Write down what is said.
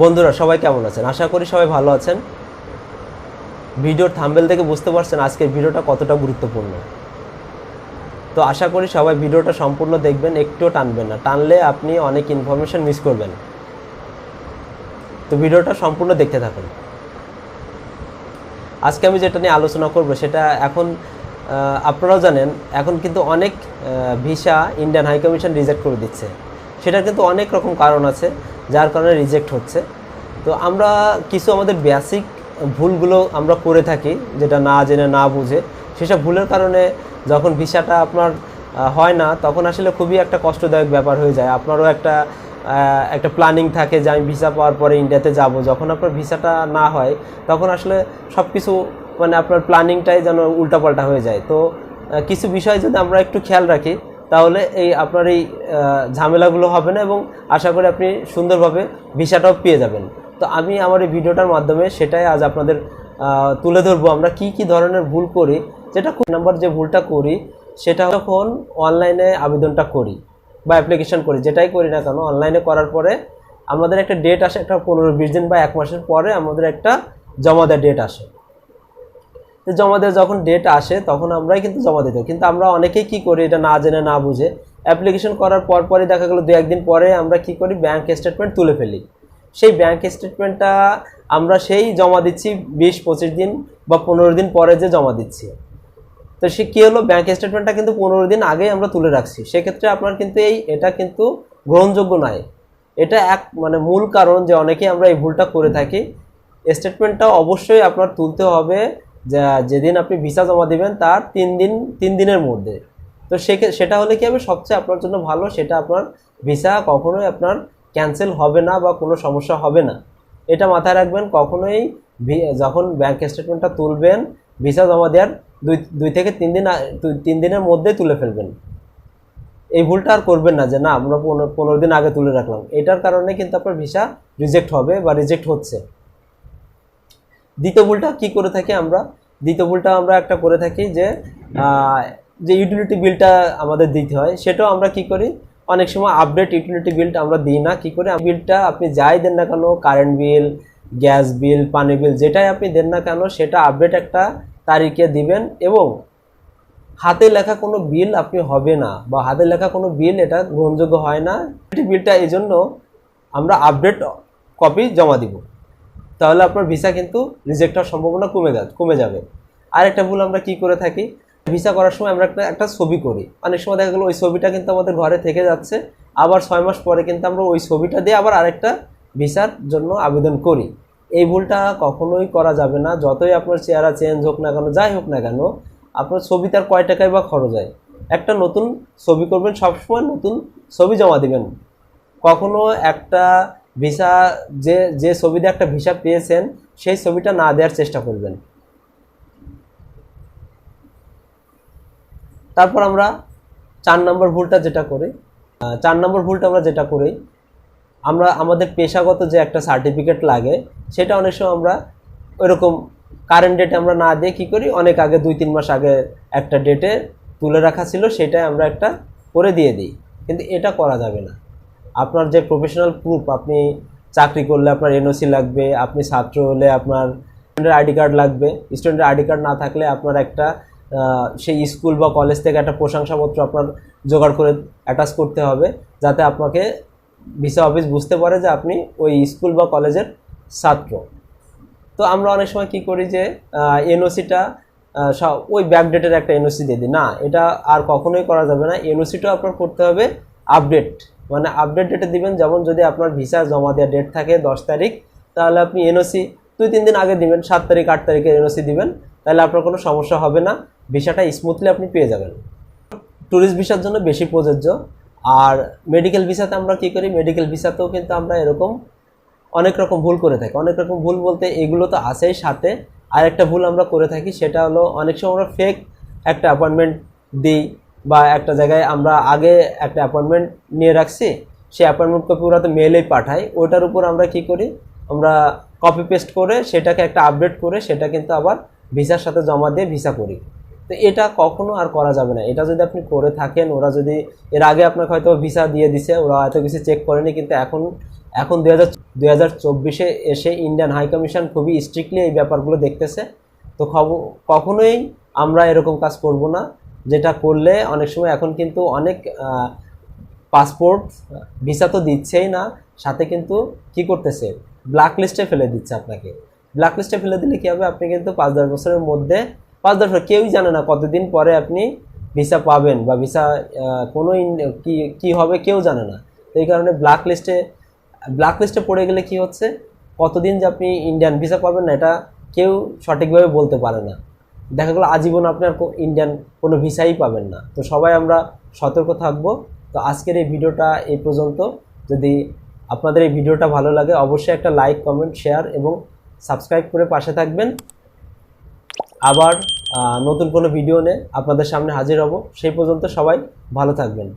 বন্ধুরা, সবাই কেমন আছেন? আশা করি সবাই ভালো আছেন। ভিডিওর থাম্বেল থেকে বুঝতে পারছেন আজকের ভিডিওটা কতটা গুরুত্বপূর্ণ। তো আশা করি সবাই ভিডিওটা সম্পূর্ণ দেখবেন, একটুও টানবেন না। টানলে আপনি অনেক ইনফরমেশন মিস করবেন। তো ভিডিওটা সম্পূর্ণ দেখতে থাকুন। আজকে আমি যেটা নিয়ে আলোচনা করব, সেটা এখন আপনারাও জানেন, এখন কিন্তু অনেক visa Indian high commission reject করে দিচ্ছে। সেটার কিন্তু অনেক রকম কারণ আছে, যার কারণে রিজেক্ট হচ্ছে। তো আমরা কিছু আমাদের বেসিক ভুলগুলো আমরা করে থাকি, যেটা না জেনে, না বুঝে। সেসব ভুলের কারণে যখন ভিসাটা আপনার হয় না, তখন আসলে খুবই একটা কষ্টদায়ক ব্যাপার হয়ে যায়। আপনারও একটা একটা প্ল্যানিং থাকে যে আমি ভিসা পাওয়ার পরে ইন্ডিয়াতে যাব। যখন আপনার ভিসাটা না হয়, তখন আসলে সব কিছু মানে আপনার প্ল্যানিংটাই যেন উল্টাপাল্টা হয়ে যায়। তো কিছু বিষয় যদি আমরা একটু খেয়াল রাখি তাহলে এই আপনার এই ঝামেলাগুলো হবে না এবং আশা করি আপনি সুন্দরভাবে ভিসাটাও পেয়ে যাবেন। তো আমি আমার এই ভিডিওটার মাধ্যমে সেটাই আজ আপনাদের তুলে ধরবো। আমরা কি কি ধরনের ভুল করি, যেটা খুব নাম্বার যে ভুলটা করি, সেটা যখন অনলাইনে আবেদনটা করি বা অ্যাপ্লিকেশন করি, যেটাই করি না কেন, অনলাইনে করার পরে আমাদের একটা ডেট আসে, একটা পনেরো, বিশ দিন বা এক মাসের পরে আমাদের একটা জমা দেওয়ার ডেট আসে। জমা দেওয়ার যখন ডেট আসে, তখন আমরাই কিন্তু জমা দিতে কিন্তু আমরা অনেকেই কি করি, এটা না জেনে না বুঝে অ্যাপ্লিকেশন করার পর পরই দেখা গেলো দু একদিন পরে আমরা কি করি ব্যাংক স্টেটমেন্ট তুলে ফেলি। সেই ব্যাংক স্টেটমেন্টটা আমরা সেই জমা দিচ্ছি বিশ, পঁচিশ দিন বা পনেরো দিন পরে যে জমা দিচ্ছি। তো সে কী হলো ব্যাংক স্টেটমেন্টটা কিন্তু পনেরো দিন আগেই আমরা তুলে রাখছি। সেক্ষেত্রে আপনার কিন্তু এই, এটা কিন্তু গ্রহণযোগ্য নয়। এটা এক মানে মূল কারণ যে অনেকেই আমরা এই ভুলটা করে থাকি। স্টেটমেন্টটা অবশ্যই আপনার তুলতে হবে যা যেদিন আপনি ভিসা জমা দিবেন, তার তিন দিন, তিন দিনের মধ্যে। তো সেক্ষে- সেটা হলে কি হবে? সবচেয়ে আপনার জন্য ভালো, সেটা আপনার ভিসা কখনোই আপনার ক্যান্সেল হবে না বা কোনো সমস্যা হবে না। এটা মাথায় রাখবেন, কখনোই যখন ব্যাংক স্টেটমেন্টটা তুলবেন, ভিসা জমা দেওয়ার দুই দুই থেকে তিন দিন তিন দিনের মধ্যেই তুলে ফেলবেন। এই ভুলটা আর করবেন না যে, না, আমরা পনেরো দিন আগে তুলে রাখলাম। এটার কারণে কিন্তু আপনার ভিসা রিজেক্ট হবে বা রিজেক্ট হচ্ছে। দ্বিতীয় ভুলটা কি করে থাকি আমরা? দ্বিতীয় ভুলটা আমরা একটা করে থাকি যে যে ইউটিলিটি বিলটা আমাদের দিতে হয়, সেটাও আমরা কি করি? অনেক সময় আপডেট ইউটিলিটি বিলটা আমরা দিই না, কি করে? বিলটা আপনি যাই দেন না কেন কারেন্ট বিল গ্যাস বিল পানি বিল যেটাই আপনি দেন না কেন, সেটা আপডেট একটা তারিখে দিবেন এবং হাতে লেখা কোনো বিল আপনি হবে না বা হাতে লেখা কোনো বিল এটা গ্রহণযোগ্য হয় না। বিলটা এই জন্য আমরা আপডেট কপি জমা দিব। তাহলে আপনার ভিসা কিন্তু রিজেক্ট হওয়ার সম্ভাবনা কমে যাবে কমে যাবে। আর একটা ভুল আমরা কি করে থাকি? ভিসা করার সময় আমরা একটা একটা ছবি করি। অনেক সময় দেখা গেলো ওই ছবিটা কিন্তু আমাদের ঘরে থেকে যাচ্ছে। আবার ছয় মাস পরে কিন্তু আমরা ওই ছবিটা দিয়ে আবার আরেকটা ভিসার জন্য আবেদন করি। এই ভুলটা কখনোই করা যাবে না। যতই আপনার চেহারা চেঞ্জ হোক না কেন, যাই হোক না কেন, আপনার ছবি তার কয় টাকায় বা খরচ হয়? একটা নতুন ছবি করবেন, সবসময় নতুন ছবি জমা দিবেন। কখনো একটা ভিসা, যে যে ছবিতে একটা ভিসা পেয়েছেন, সেই ছবিটা না দেওয়ার চেষ্টা করবেন। তারপর আমরা চার নম্বর ভুলটা যেটা করি চার নম্বর ভুলটা আমরা যেটা করি, আমরা আমাদের পেশাগত যে একটা সার্টিফিকেট লাগে, সেটা অনেক সময় আমরা ওইরকম কারেন্ট ডেটে আমরা না দিয়ে কী করি, অনেক আগে, দুই, তিন মাস আগে একটা ডেটে তুলে রাখা ছিল, সেটাই আমরা একটা করে দিয়ে দিই। কিন্তু এটা করা যাবে না। আপনার যে প্রফেশনাল প্রুফ আপনি চাকরি করলে আপনার এনওসি লাগবে, আপনি ছাত্র হলে আপনার স্টুডেন্টের আইডি কার্ড লাগবে। স্টুডেন্টের আইডি কার্ড না থাকলে আপনার একটা সেই স্কুল বা কলেজ থেকে একটা প্রশংসাপত্র আপনার জোগাড় করে অ্যাটাচ করতে হবে, যাতে আপনাকে ভিসা অফিস বুঝতে পারে যে আপনি ওই স্কুল বা কলেজের ছাত্র। তো আমরা অনেক সময় কি করি যে এনওসিটা ওই ব্যাকডেটের একটা এনওসি দিয়ে দিই। না, এটা আর কখনোই করা যাবে না। এনওসিটাও আপনার করতে হবে আপডেট মানে আপডেট ডেটে দিবেন। যেমন যদি আপনার ভিসা জমা দেওয়ার ডেট থাকে দশ তারিখ, তাহলে আপনি এনওসি দুই, তিন দিন আগে দিবেন, সাত তারিখ, আট তারিখে এনওসি দিবেন। তাহলে আপনার কোনো সমস্যা হবে না। ভিসাটা স্মুথলি আপনি পেয়ে যাবেন। ট্যুরিস্ট ভিসার জন্য বেশি প্রযোজ্য। আর মেডিকেল ভিসাতে আমরা কী করি? মেডিকেল ভিসাতেও কিন্তু আমরা এরকম অনেক রকম ভুল করে থাকি। অনেক রকম ভুল বলতে এগুলো তো আছেই সাথে। আর একটা ভুল আমরা করে থাকি, সেটা হলো অনেক সময় আমরা ফেক একটা অ্যাপয়েন্টমেন্ট দিই। বা একটা জায়গায় আমরা আগে একটা অ্যাপয়েন্টমেন্ট নিয়ে রাখছি, সেই অ্যাপয়েন্টমেন্ট কপি ওরা তো মেলেই পাঠাই ওটার উপর আমরা কি করি? আমরা কপি পেস্ট করে সেটাকে একটা আপডেট করে সেটা কিন্তু আবার ভিসার সাথে জমা দিয়ে ভিসা করি। তো এটা কখনো আর করা যাবে না। এটা যদি আপনি করে থাকেন, ওরা যদি এর আগে আপনাকে হয়তো ভিসা দিয়ে দিছে, ওরা হয়তো কিছু চেক করেনি, কিন্তু এখন এখন দুই হাজার দুই হাজার চব্বিশে এসে ইন্ডিয়ান হাই কমিশন খুবই স্ট্রিক্টলি এই ব্যাপারগুলো দেখতেছে। তো খব- কখনোই আমরা এরকম কাজ করব না। যেটা করলে অনেক সময় এখন কিন্তু অনেক পাসপোর্ট ভিসা তো দিচ্ছেই না, সাথে কিন্তু কি করতেছে? ব্ল্যাক লিস্টে ফেলে দিচ্ছে আপনাকে। ব্ল্যাক লিস্টে ফেলে দিলে কি হবে? আপনি কিন্তু পাঁচ, দশ বছরের মধ্যে, পাঁচ, দশ বছর কেউই জানে না কতদিন পরে আপনি ভিসা পাবেন বা ভিসা কোনো কি কি হবে কেউ জানে না। তো এই কারণে ব্ল্যাক লিস্টে ব্ল্যাক লিস্টে পড়ে গেলে কি হচ্ছে? কতদিন যে আপনি ইন্ডিয়ান ভিসা পাবেন না, এটা কেউ সঠিকভাবে বলতে পারে না। দেখা গেলো আজীবন আপনার ইন্ডিয়ান কোনো ভিসাই পাবেন না। তো সবাই আমরা সতর্ক থাকব। তো আজকের এই ভিডিওটা এই পর্যন্ত। যদি আপনাদের এই ভিডিওটা ভালো লাগে, অবশ্যই একটা লাইক কমেন্ট শেয়ার এবং সাবস্ক্রাইব করে পাশে থাকবেন। আবার নতুন কোনো ভিডিও নিয়ে আপনাদের সামনে হাজির হব। সেই পর্যন্ত সবাই ভালো থাকবেন।